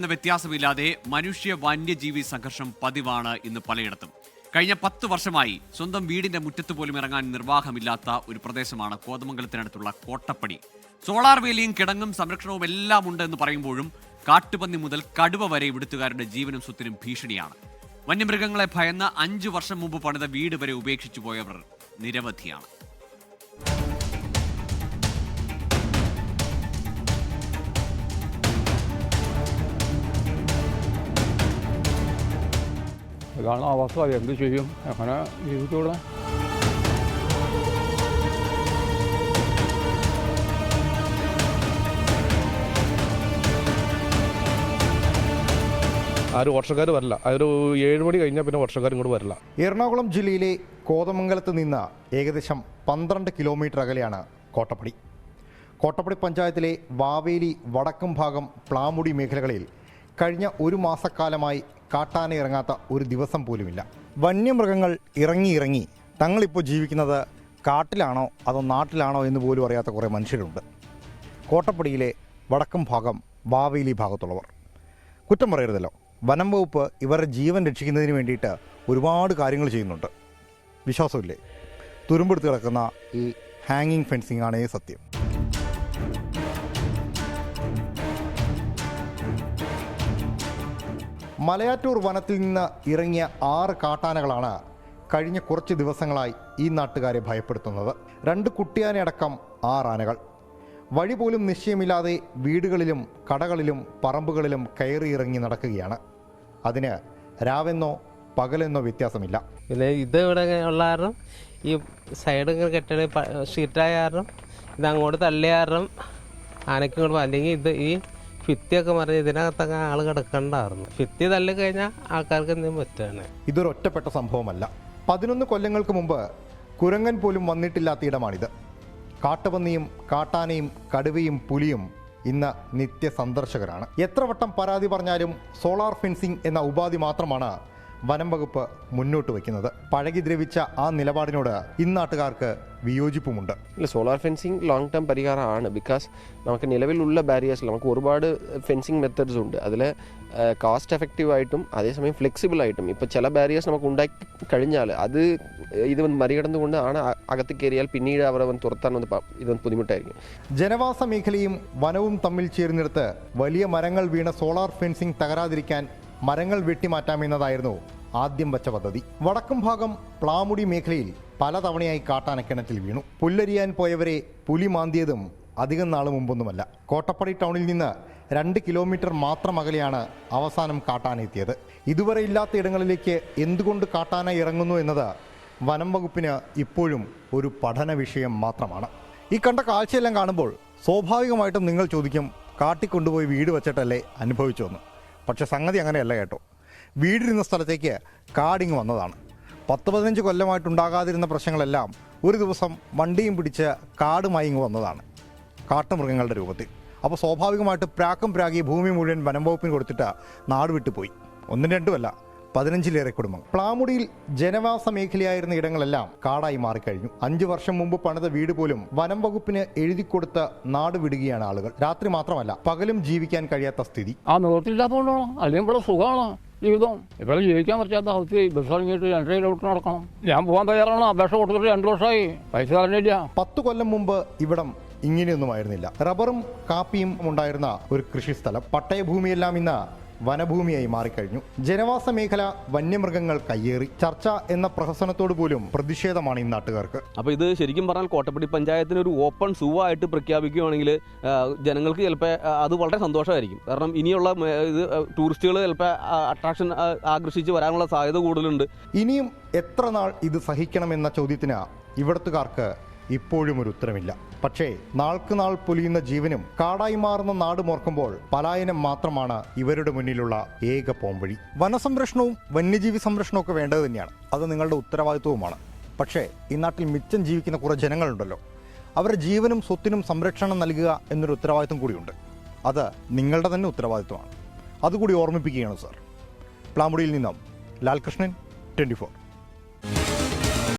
എന്ന വ്യത്യാസമില്ലാതെ മനുഷ്യ വന്യജീവി സംഘർഷം പതിവാണ് ഇന്ന് പലയിടത്തും. കഴിഞ്ഞ പത്ത് വർഷമായി സ്വന്തം വീടിന്റെ മുറ്റത്ത് പോലും ഇറങ്ങാൻ നിർവാഹമില്ലാത്ത ഒരു പ്രദേശമാണ് കോതമംഗലത്തിനടുത്തുള്ള കോട്ടപ്പടി. സോളാർ വേലിയും കിടങ്ങും സംരക്ഷണവും എല്ലാം ഉണ്ട് എന്ന് പറയുമ്പോഴും കാട്ടുപന്നി മുതൽ കടുവ വരെ ഇവിടുത്തുകാരുടെ ജീവനും സ്വത്തിനും ഭീഷണിയാണ്. വന്യമൃഗങ്ങളെ ഭയന്ന് അഞ്ചു വർഷം മുമ്പ് പണിത വീട് വരെ ഉപേക്ഷിച്ചു പോയവർ നിരവധിയാണ്. ഇതാണ് അവസ്ഥ എന്ത് ചെയ്യും? എങ്ങനെ ജീവിച്ചൂടെ. ആരും വർഷക്കാർ വരില്ല. അതൊരു ഏഴ് മണി കഴിഞ്ഞാൽ പിന്നെ വർഷക്കാർ ഇങ്ങോട്ട് വരില്ല. എറണാകുളം ജില്ലയിലെ കോതമംഗലത്ത് നിന്ന് ഏകദേശം പന്ത്രണ്ട് കിലോമീറ്റർ അകലെയാണ് കോട്ടപ്പടി. കോട്ടപ്പടി പഞ്ചായത്തിലെ വാവേലി വടക്കും ഭാഗം പ്ലാമുടി മേഖലകളിൽ കഴിഞ്ഞ ഒരു മാസക്കാലമായി കാട്ടാന ഇറങ്ങാത്ത ഒരു ദിവസം പോലുമില്ല. വന്യമൃഗങ്ങൾ ഇറങ്ങി ഇറങ്ങി തങ്ങളിപ്പോൾ ജീവിക്കുന്നത് കാട്ടിലാണോ അതോ നാട്ടിലാണോ എന്ന് പോലും അറിയാത്ത കുറേ മനുഷ്യരുണ്ട്. കോട്ടപ്പടിയിലെ വടക്കും ഭാഗം വാവേലി ഭാഗത്തുള്ളവർ. കുറ്റം പറയരുതല്ലോ. വനം വകുപ്പ് ഇവരുടെ ജീവൻ രക്ഷിക്കുന്നതിന് വേണ്ടിയിട്ട് ഒരുപാട് കാര്യങ്ങൾ ചെയ്യുന്നുണ്ട്. വിശ്വാസമില്ലേ? തുരുമ്പെടുത്ത് കിടക്കുന്ന ഈ ഹാങ്ങിങ് ഫെൻസിങ് ആണേ സത്യം. മലയാറ്റൂർ വനത്തിൽ നിന്ന് ഇറങ്ങിയ ആറ് കാട്ടാനകളാണ് കഴിഞ്ഞ കുറച്ച് ദിവസങ്ങളായി ഈ നാട്ടുകാരെ ഭയപ്പെടുത്തുന്നത്. രണ്ട് കുട്ടിയാനയടക്കം ആറ് ആനകൾ. വഴി പോലും നിശ്ചയമില്ലാതെ വീടുകളിലും കടകളിലും പറമ്പുകളിലും കയറി ഇറങ്ങി നടക്കുകയാണ്. അതിന് രാവെന്നോ പകലെന്നോ വ്യത്യാസമില്ല. പിന്നെ ഇത് ഇവിടെ ഉള്ള കാരണം ഈ സൈഡ് കെട്ടണ ഷീറ്റായ കാരണം ഇത് അങ്ങോട്ട് തള്ളിയ കാരണം ആനയ്ക്ക് അല്ലെങ്കിൽ ഇത് ഈ ഭിത്തിയൊക്കെ മറിഞ്ഞ് ഇതിനകത്തൊക്കെ ആൾ കിടക്കണ്ടായിരുന്നു. ഫിത്തി തള്ളി കഴിഞ്ഞാൽ ആൾക്കാർക്ക് എന്തെങ്കിലും പറ്റുകയാണ് ഇതൊരു ഒറ്റപ്പെട്ട സംഭവമല്ല. പതിനൊന്ന് കൊല്ലങ്ങൾക്ക് മുമ്പ് കുരങ്ങൻ പോലും വന്നിട്ടില്ലാത്ത ഇടമാണിത്. കാട്ടുപന്നിയും കാട്ടാനയും കടുവയും പുലിയും ഇന്ന് നിത്യ സന്ദർശകരാണ് എത്ര വട്ടം പരാതി പറഞ്ഞാലും സോളാർ ഫെൻസിംഗ് എന്ന ഉപാധി മാത്രമാണ് വനം വകുപ്പ് മുന്നോട്ട് വയ്ക്കുന്നത്. പഴകി ദ്രവിച്ച ആ നിലപാടിനോട് ഇന്നാട്ടുകാർക്ക് വിയോജിപ്പുമുണ്ട്. ഇല്ല സോളാർ ഫെൻസിങ് ലോങ് ടേം പരിഹാരമാണ്. ബിക്കോസ് നമുക്ക് നിലവിലുള്ള ബാരിയേഴ്സിൽ നമുക്ക് ഒരുപാട് ഫെൻസിങ് മെത്തേഡ്സ് ഉണ്ട്. അതിൽ കോസ്റ്റ് എഫക്റ്റീവ് ആയിട്ടും അതേസമയം ഫ്ലെക്സിബിൾ ആയിട്ടും ഇപ്പോൾ ചില ബാരിയേഴ്സ് നമുക്ക് ഉണ്ടാക്കി കഴിഞ്ഞാൽ അത് ഇത് മറികടന്നുകൊണ്ട് ആണ് അകത്ത് കയറിയാൽ പിന്നീട് അവർ വന്ന് തുറത്താൻ വന്ന് ഇത് ബുദ്ധിമുട്ടായിരിക്കും. ജനവാസ മേഖലയും വനവും തമ്മിൽ ചേർന്നിടത്ത് വലിയ മരങ്ങൾ വീണ സോളാർ ഫെൻസിംഗ് തകരാതിരിക്കാൻ മരങ്ങൾ വെട്ടിമാറ്റാമെന്നതായിരുന്നു ആദ്യം വച്ച പദ്ധതി. വടക്കും ഭാഗം പ്ലാമുടി മേഖലയിൽ പലതവണയായി കാട്ടാന കിണറ്റിൽ വീണു. പുല്ലരിയാൻ പോയവരെ പുലി മാന്തിയതും അധികം നാൾ മുമ്പൊന്നുമല്ല. കോട്ടപ്പടി ടൗണിൽ നിന്ന് രണ്ട് കിലോമീറ്റർ മാത്രം അകലെയാണ് അവസാനം കാട്ടാന എത്തിയത്. ഇതുവരെ ഇല്ലാത്ത ഇടങ്ങളിലേക്ക് എന്തുകൊണ്ട് കാട്ടാന ഇറങ്ങുന്നു എന്നത് വനം വകുപ്പിന് ഇപ്പോഴും ഒരു പഠന വിഷയം മാത്രമാണ്. ഈ കണ്ട കാഴ്ചയെല്ലാം കാണുമ്പോൾ സ്വാഭാവികമായിട്ടും നിങ്ങൾ ചോദിക്കും കാട്ടിക്കൊണ്ടുപോയി വീട് വച്ചിട്ടല്ലേ അനുഭവിച്ചു എന്ന് പക്ഷെ സംഗതി അങ്ങനെയല്ല കേട്ടോ. വീടിരുന്ന സ്ഥലത്തേക്ക് കാടിങ് വന്നതാണ്. പത്ത് പതിനഞ്ച് കൊല്ലമായിട്ടുണ്ടാകാതിരുന്ന പ്രശ്നങ്ങളെല്ലാം ഒരു ദിവസം വണ്ടിയും പിടിച്ച് കാടുമായി ഇങ്ങ് വന്നതാണ്. കാട്ടുമൃഗങ്ങളുടെ രൂപത്തിൽ. അപ്പോൾ സ്വാഭാവികമായിട്ട് പ്രാക്കും പ്രാഗി ഭൂമി മുഴുവൻ വനം വകുപ്പിന് കൊടുത്തിട്ട് നാട് വിട്ടുപോയി ഒന്നും രണ്ടുമല്ല പതിനഞ്ചിലേറെ കുടുംബം പ്ലാമുടിയിൽ ജനവാസ മേഖലയായിരുന്ന ഇടങ്ങളെല്ലാം കാടായി മാറിക്കഴിഞ്ഞു. അഞ്ചു വർഷം മുമ്പ് പണിത വീട് പോലും വനം വകുപ്പിന് എഴുതി കൊടുത്ത് നാട് വിടുകയാണ് ആളുകൾ. രാത്രി മാത്രമല്ല പകലും ജീവിക്കാൻ കഴിയാത്ത സ്ഥിതി. ആ അല്ലെങ്കിൽ ഇവിടെ സുഖമാണ്? ജീവിതം. ഇപ്പോഴും ജീവിക്കാൻ പറ്റാത്ത അവസ്ഥ ബസ് ഇറങ്ങിയിട്ട് രണ്ടര കിലോമീറ്റർ നടക്കണം. ഞാൻ പോകാൻ തയ്യാറാണ്. അപേക്ഷ കൊടുത്തിട്ട് രണ്ട് വർഷമായി. പൈസ തരണില്ല. പത്ത് കൊല്ലം മുമ്പ് ഇവിടം ഇങ്ങനെയൊന്നുമായിരുന്നില്ല. റബ്ബറും കാപ്പിയും ഉണ്ടായിരുന്ന ഒരു കൃഷിസ്ഥലം. പട്ടയഭൂമിയെല്ലാം ഇന്ന് വനഭൂമിയായി മാറിക്കഴിഞ്ഞു. ജനവാസ മേഖല വന്യമൃഗങ്ങൾ കയ്യേറി. ചർച്ച എന്ന പ്രഹസനത്തോട് പോലും പ്രതിഷേധമാണ് ഈ നാട്ടുകാർക്ക്. അപ്പോൾ ഇത് ശരിക്കും പറഞ്ഞാൽ കോട്ടപ്പടി പഞ്ചായത്തിന് ഒരു ഓപ്പൺ സൂ ആയിട്ട് പ്രഖ്യാപിക്കുകയാണെങ്കിൽ ജനങ്ങൾക്ക് ചിലപ്പോൾ അത് വളരെ സന്തോഷമായിരിക്കും. കാരണം ഇനിയുള്ള ഇത് ടൂറിസ്റ്റുകൾ ചിലപ്പോൾ അട്രാക്ഷൻ ആകർഷിച്ച് വരാനുള്ള സാധ്യത കൂടുതലുണ്ട്. ഇനിയും എത്ര നാൾ ഇത് സഹിക്കണമെന്ന ചോദ്യത്തിന് ഇവിടത്തുകാർക്ക് ഇപ്പോഴും ഒരു ഉത്തരമില്ല. പക്ഷേ നാൾക്ക് നാൾ പൊലിയുന്ന ജീവനും കാടായി മാറുന്ന നാട് മോർക്കുമ്പോൾ പലായനം മാത്രമാണ് ഇവരുടെ മുന്നിലുള്ള ഏക പോംവഴി. വനസംരക്ഷണവും വന്യജീവി സംരക്ഷണവും ഒക്കെ വേണ്ടത് തന്നെയാണ്. അത് നിങ്ങളുടെ ഉത്തരവാദിത്വവുമാണ്. പക്ഷേ ഈ നാട്ടിൽ മിച്ചം ജീവിക്കുന്ന കുറേ ജനങ്ങളുണ്ടല്ലോ. അവരുടെ ജീവനും സ്വത്തിനും സംരക്ഷണം നൽകുക എന്നൊരു ഉത്തരവാദിത്വം കൂടിയുണ്ട്. അത് നിങ്ങളുടെ തന്നെ ഉത്തരവാദിത്വമാണ്. അതുകൂടി ഓർമ്മിപ്പിക്കുകയാണ് സാർ. പ്ലാമുടിയിൽ നിന്നും ലാൽകൃഷ്ണൻ ട്വന്റി ഫോർ.